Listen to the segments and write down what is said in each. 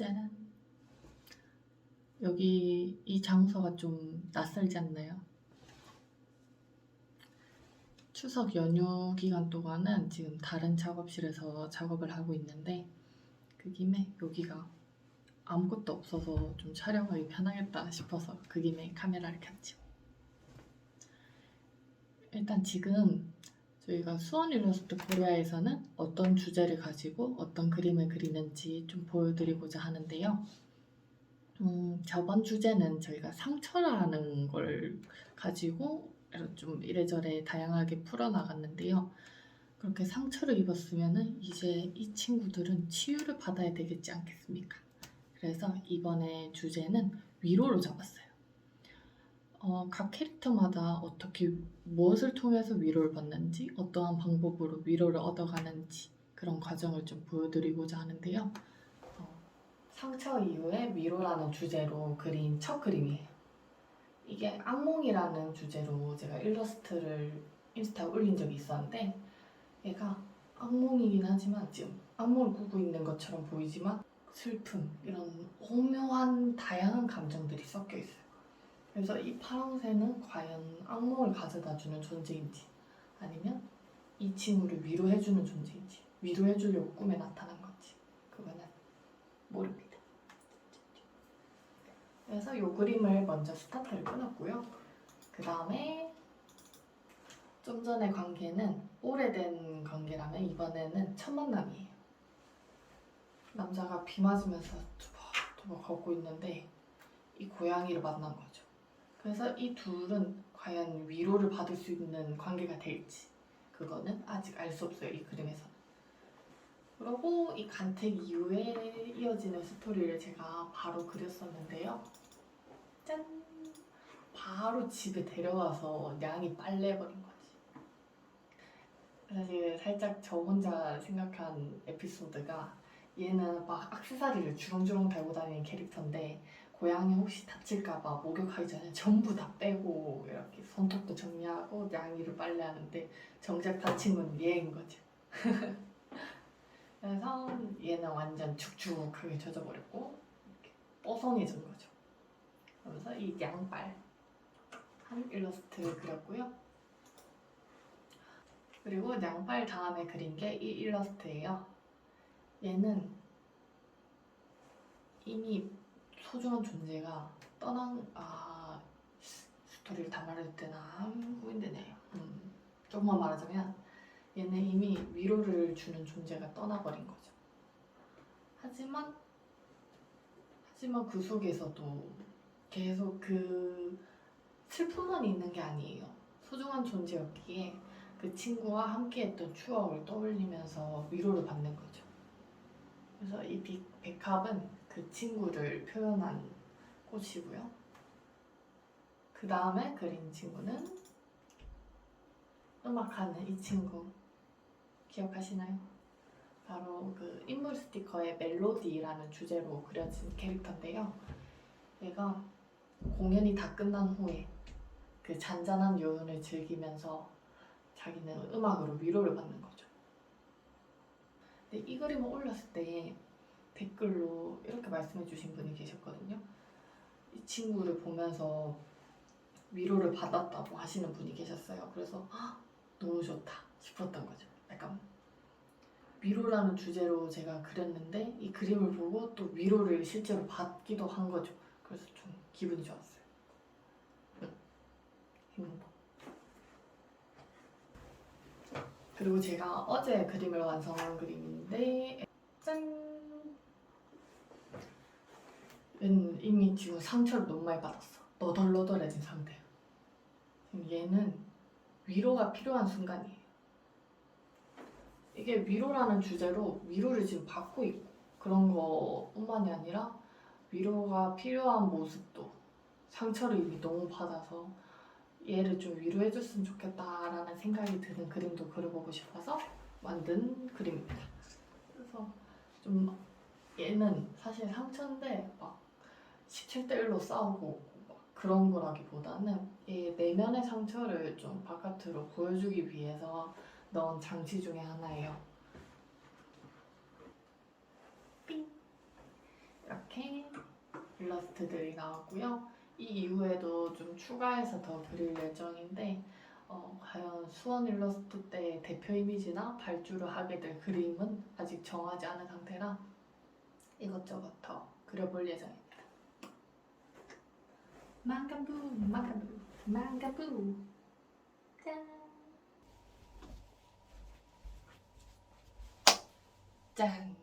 짜란. 여기 이 장소가 좀 낯설지 않나요? 추석 연휴 기간 동안은 지금 다른 작업실에서 작업을 하고 있는데 그 김에 여기가 아무것도 없어서 좀 촬영하기 편하겠다 싶어서 그 김에 카메라를 켰죠. 일단 지금 저희가 수원 일러스트 코리아에서는 어떤 주제를 가지고 어떤 그림을 그리는지 좀 보여드리고자 하는데요. 음, 저번 주제는 저희가 상처라는 걸 가지고 좀 이래저래 다양하게 풀어나갔는데요. 그렇게 상처를 입었으면은 이제 이 친구들은 치유를 받아야 되겠지 않겠습니까? 그래서 이번에 주제는 위로로 잡았어요. 어, 각 캐릭터마다 어떻게 무엇을 통해서 위로를 받는지 어떠한 방법으로 위로를 얻어가는지 그런 과정을 좀 보여드리고자 하는데요. 어, 상처 이후에 위로라는 주제로 그린 첫 그림이에요. 이게 악몽이라는 주제로 제가 일러스트를 인스타에 올린 적이 있었는데 얘가 악몽이긴 하지만 지금 악몽을 꾸고 있는 것처럼 보이지만 슬픔 이런 오묘한 다양한 감정들이 섞여 있어요. 그래서 이 파랑새는 과연 악몽을 가져다주는 존재인지 아니면 이 친구를 위로해주는 존재인지 위로해주려고 꿈에 나타난 건지 그거는 모릅니다. 그래서 이 그림을 먼저 스타트를 끊었고요. 그 다음에 좀 전의 관계는 오래된 관계라면 이번에는 첫 만남이에요. 남자가 비 맞으면서 투벅투벅 걷고 있는데 이 고양이를 만난 거죠. 그래서 이 둘은 과연 위로를 받을 수 있는 관계가 될지 그거는 아직 알 수 없어요 이 그림에서는. 그리고 이 간택 이후에 이어지는 스토리를 제가 바로 그렸었는데요. 짠! 바로 집에 데려가서 냥이 빨래해버린 거지. 사실 살짝 저 혼자 생각한 에피소드가 얘는 막 악세사리를 주렁주렁 달고 다니는 캐릭터인데 고양이 혹시 다칠까봐 목욕하기 전에 전부 다 빼고 이렇게 손톱도 정리하고 양이를 빨래하는데 정작 다친 건 얘인 거죠. 그래서 얘는 완전 축축하게 젖어버렸고 이렇게 뽀송해진 거죠. 그러면서 이 양발 한 일러스트를 그렸고요. 그리고 양발 다음에 그린 게 이 일러스트예요. 얘는 이미 소중한 존재가 떠난 아 스토리를 다 말해도 되나 고민되네요. 음, 조금만 말하자면 얘는 이미 위로를 주는 존재가 떠나버린 거죠. 하지만 하지만 그 속에서도 계속 그 슬픔만 있는 게 아니에요. 소중한 존재였기에 그 친구와 함께했던 추억을 떠올리면서 위로를 받는 거죠. 그래서 이 비- 백합은 그 친구를 표현한 꽃이고요. 그 다음에 그린 친구는 음악하는 이 친구 기억하시나요? 바로 그 인물 스티커의 멜로디라는 주제로 그려진 캐릭터인데요. 얘가 공연이 다 끝난 후에 그 잔잔한 여운을 즐기면서 자기는 음악으로 위로를 받는 거죠. 근데 이 그림을 올렸을 때 댓글로 이렇게 말씀해 주신 분이 계셨거든요. 이 친구를 보면서 위로를 받았다고 하시는 분이 계셨어요. 그래서 "헉, 너무 좋다 싶었던 거죠. 약간 위로라는 주제로 제가 그렸는데 이 그림을 보고 또 위로를 실제로 받기도 한 거죠. 그래서 좀 기분이 좋았어요. 그리고 제가 어제 그림을 완성한 그림인데 짠! 얘는 이미 지금 상처를 너무 많이 받았어. 너덜너덜해진 상태야. 지금 얘는 위로가 필요한 순간이에요. 이게 위로라는 주제로 위로를 지금 받고 있고 그런 거뿐만이 아니라 위로가 필요한 모습도 상처를 이미 너무 받아서 얘를 좀 위로해줬으면 좋겠다라는 생각이 드는 그림도 그려보고 싶어서 만든 그림입니다. 그래서 좀 얘는 사실 상처인데 막 17대 1로 싸우고 막 그런 거라기보다는 이 내면의 상처를 좀 바깥으로 보여주기 위해서 넣은 장치 중에 하나예요. 삥. 이렇게 일러스트들이 나왔고요. 이 이후에도 좀 추가해서 더 그릴 예정인데 어, 과연 수원 일러스트 때 대표 이미지나 발주를 하게 될 그림은 아직 정하지 않은 상태라 이것저것 더 그려볼 예정입니다. 망가부, 망가부, 망가부. 짠. 짠.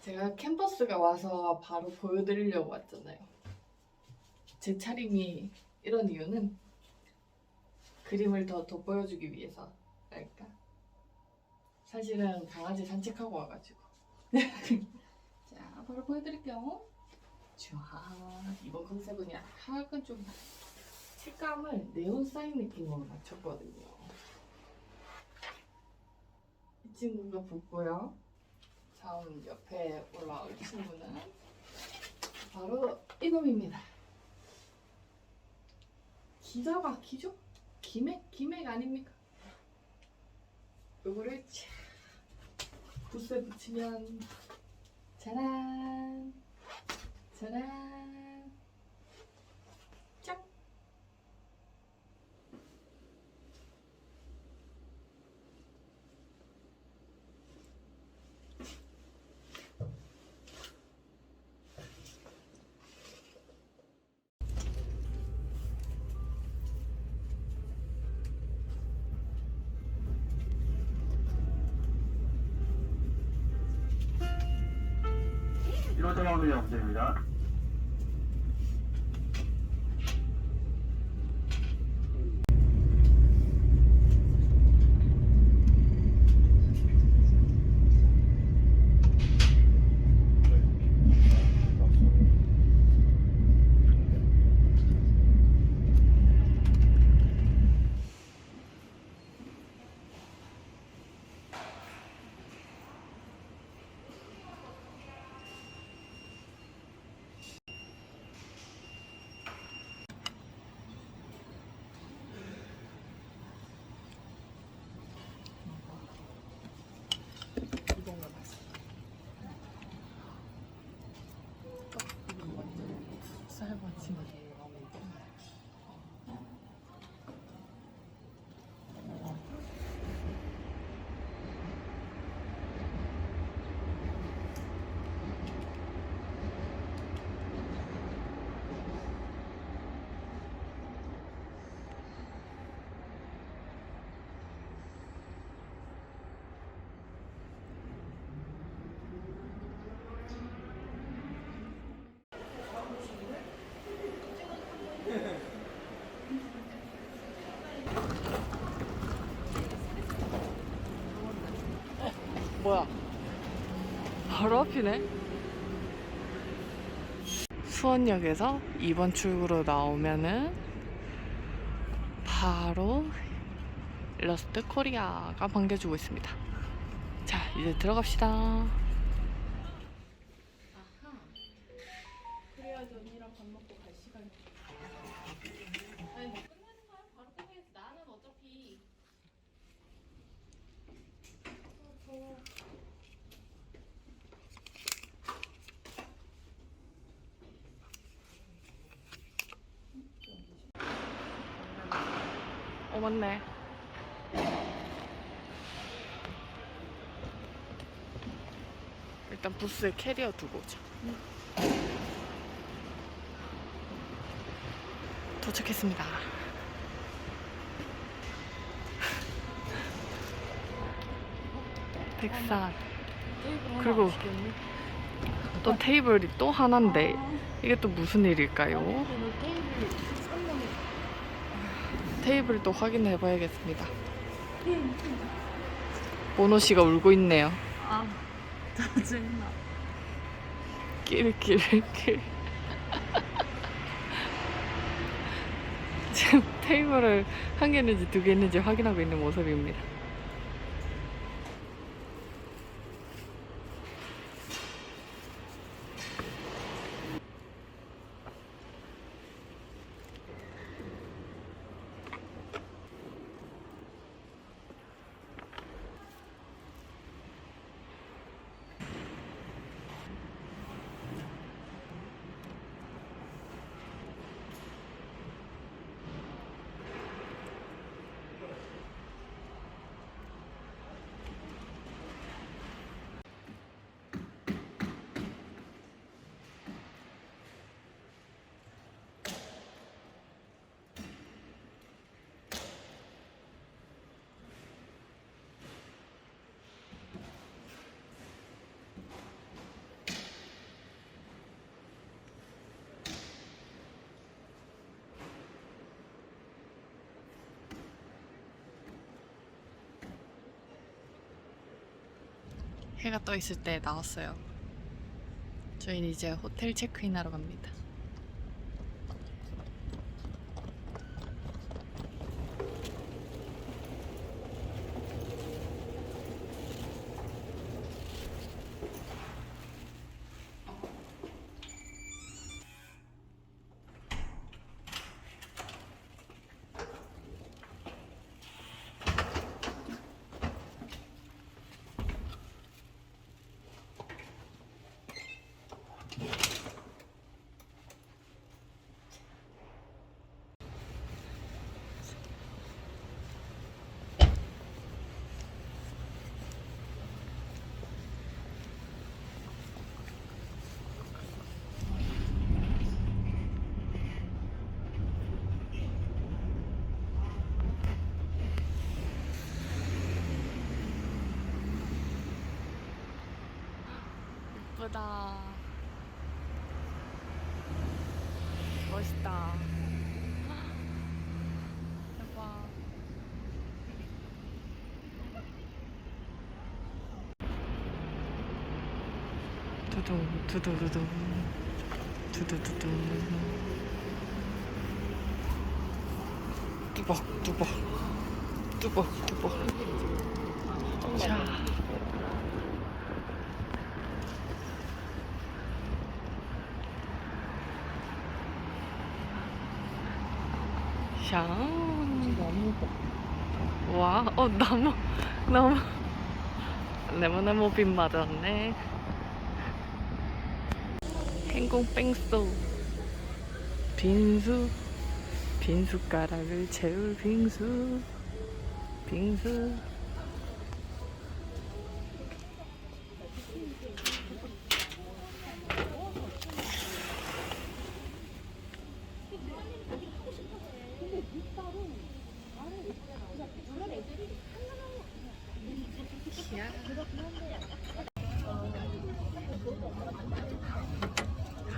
제가 캠퍼스가 와서 바로 보여드리려고 왔잖아요. 제 차림이 이런 이유는 그림을 더 돋보여주기 위해서 랄까. 사실은 강아지 산책하고 와가지고. 자, 바로 보여드릴게요. 좋아. 이번 컨셉은 약간 좀 색감을 네온 사인 느낌으로 맞췄거든요. 이 친구가 붙고요. 다음 옆에 올라올 친구는 바로 이놈입니다. 기가 막히죠? 기맥? 기맥 아닙니까? 요거를 차 붓에 붙이면 짜란 짜란 바로 앞이네. 수원역에서 2번 출구로 나오면은 바로 일러스트 코리아가 반겨주고 있습니다. 자, 이제 들어갑시다. 아하. 그래야지 언니랑 밥 먹고 갈 시간이. 아니, 뭐 끝내는 거야? 바로 끝내야지. 나는 어차피 어 맞네. 일단 부스에 캐리어 두고 오자. 도착했습니다. 백산. 그리고 또 테이블이 또 하나인데 이게 또 무슨 일일까요? 테이블을 또 확인해 봐야겠습니다. 보노 씨가 울고 있네요. 아, 짜증나. 낄낄낄. 지금 테이블을 한 개 있는지 두 개 있는지 확인하고 있는 모습입니다. 해가 떠 있을 때 나왔어요. 저희는 이제 호텔 체크인 하러 갑니다. 예쁘다. 멋있다. 대박. 두두 두두 두두 두두 두두 뚜벅 뚜벅 뚜벅 뚜벅 자 샹. 와, 어, 나무, 나무. 네모네모 빛 맞았네. 행공 뺑소. 빙수. 빈숟가락을 채울 빙수. 빙수.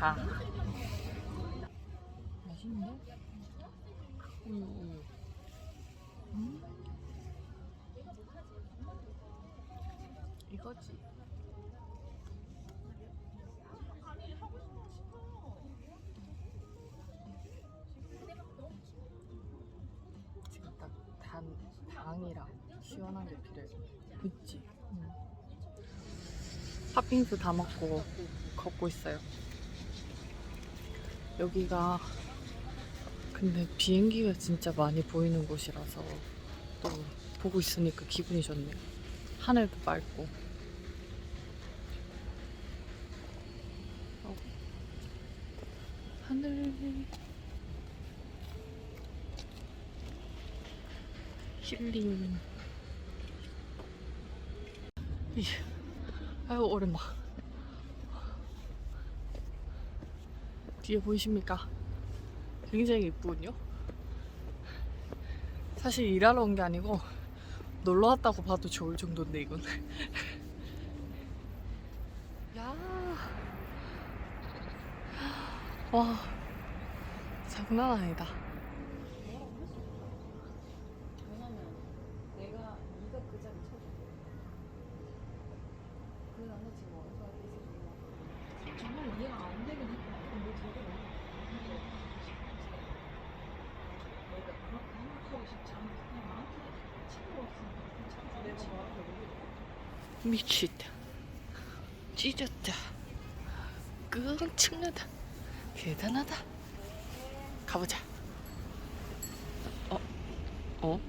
가. 맛있는데? 우유, 우유. 음. 이거지. 지금 딱 단, 당이랑 시원한 게 필요해. 그치? 응. 팥빙수 다 먹고 걷고 있어요. 여기가 근데 비행기가 진짜 많이 보이는 곳이라서 또 보고 있으니까 기분이 좋네요. 하늘도 맑고. 어. 하늘. 힐링. 이, 아유 오랜만. 뒤에 보이십니까? 굉장히 이쁘군요. 사실 일하러 온 게 아니고 놀러 왔다고 봐도 좋을 정도인데 이건. 야, 와, 장난 아니다. 미치다. 찢었다. 끙측나다. 대단하다. 가보자. 어? 어?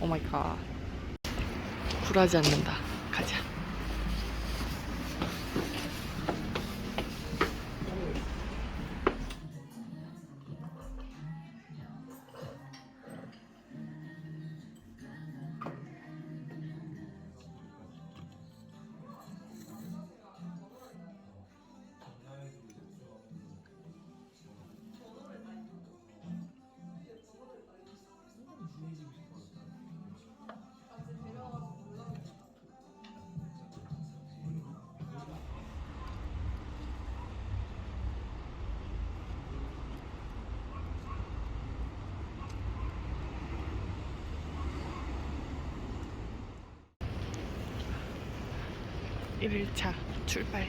오 마이 갓. 굴하지 않는다. 1일차 출발.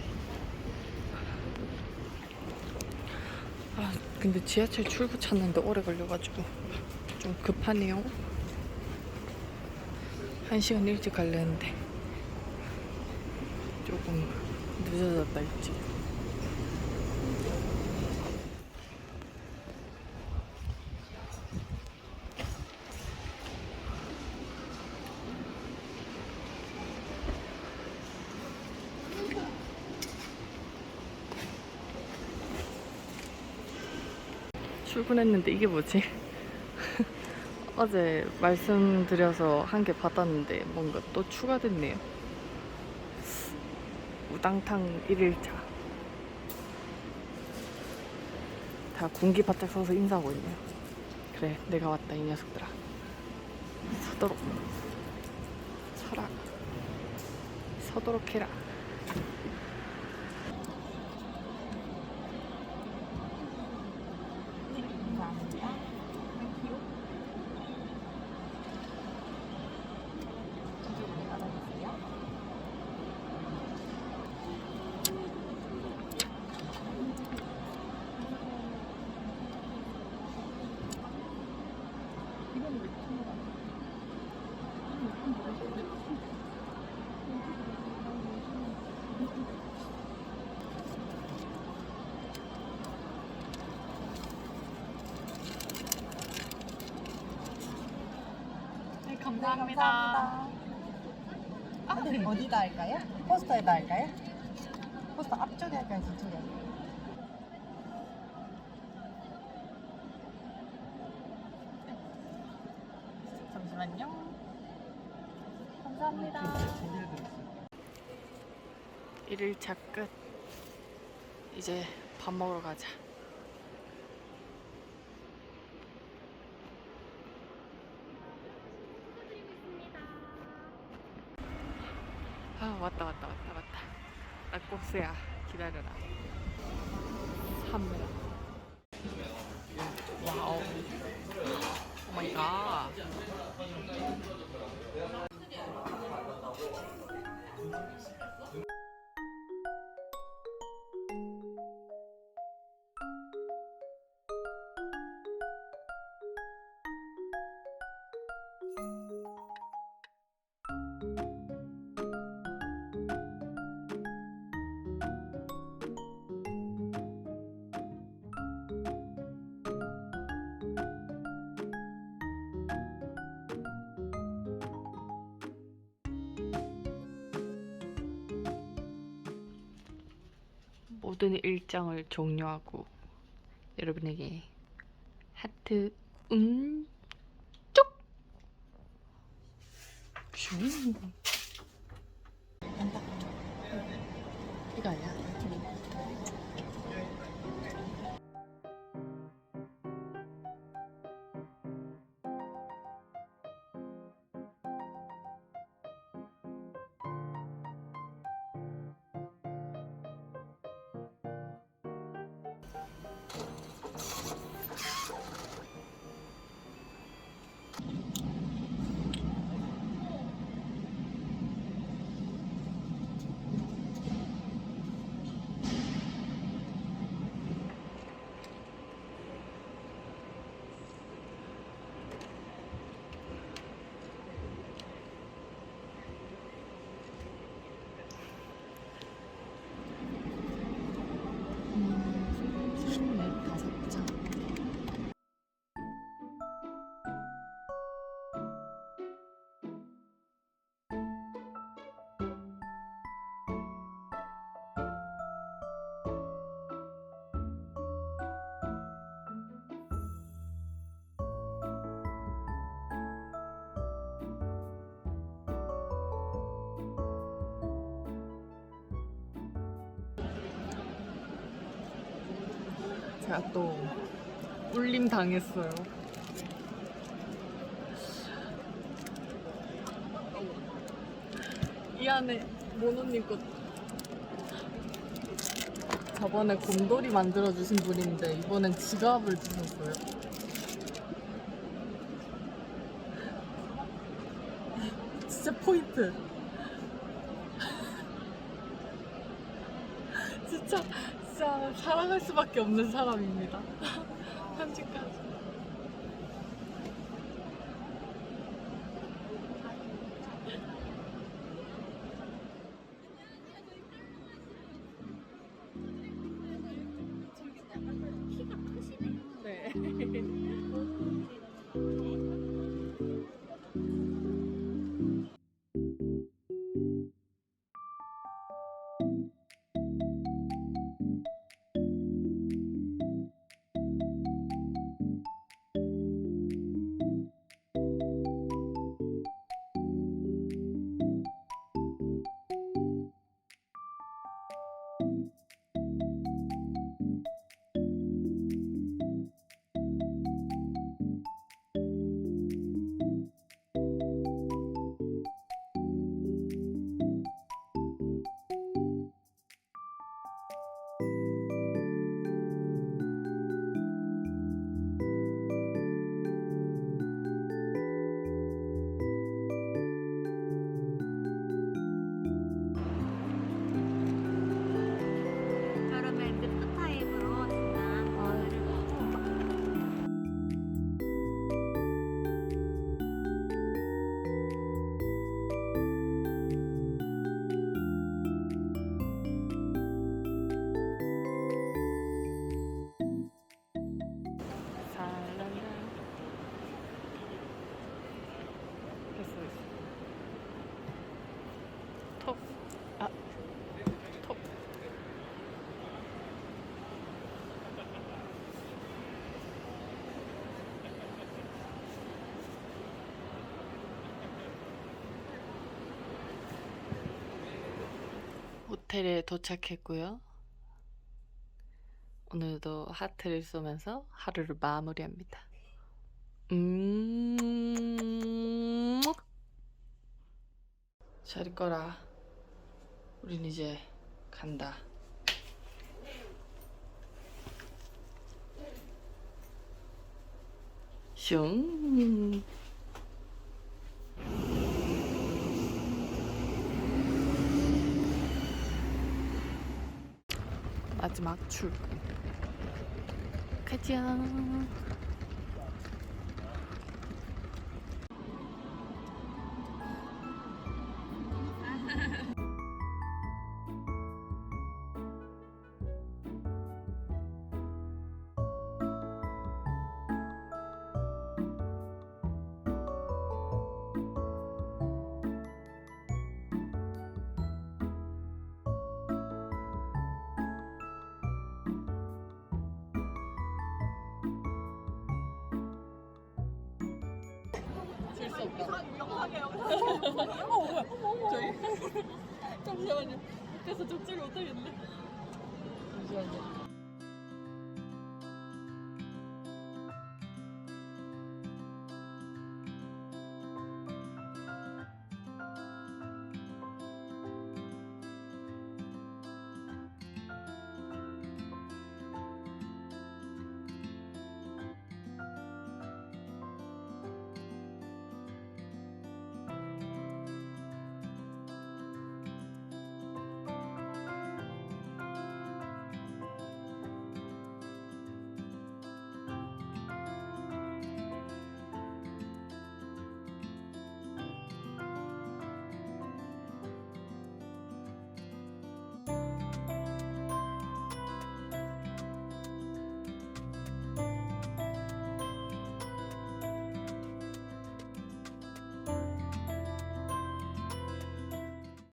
아, 근데 지하철 출구 찾는데 오래 걸려가지고 좀 급하네요. 한 시간 일찍 갈랬는데 조금 늦어졌다 일찍. 출근했는데 이게 뭐지? 어제 말씀드려서 한 개 받았는데 뭔가 또 추가됐네요. 우당탕 1일차. 다 군기 바짝 서서 인사하고 있네요. 그래, 내가 왔다, 이 녀석들아. 서도록. 서라. 서도록 해라. 네, 감사합니다. 어디, 어디다 할까요? 포스터에다 할까요? 포스터 앞쪽에 할까요? 뒤쪽에 할까요? 잠시만요. 감사합니다. 1일차 끝. 이제 밥 먹으러 가자. 모든 일정을 종료하고 여러분에게 하트 음 쪽. よいしょ。 제가 또 울림 당했어요. 이 안에 모노님 것 저번에 곰돌이 만들어주신 분인데 이번엔 지갑을 주셨어요. 진짜 포인트. 진짜 진짜 사랑할 수밖에 없는 사람입니다. 편집까지. 호텔에 도착했고요. 오늘도 하트를 쏘면서 하루를 마무리합니다. 음. 잘 있거라. 우린 이제 간다. 슝. 마지막 출근. 가자.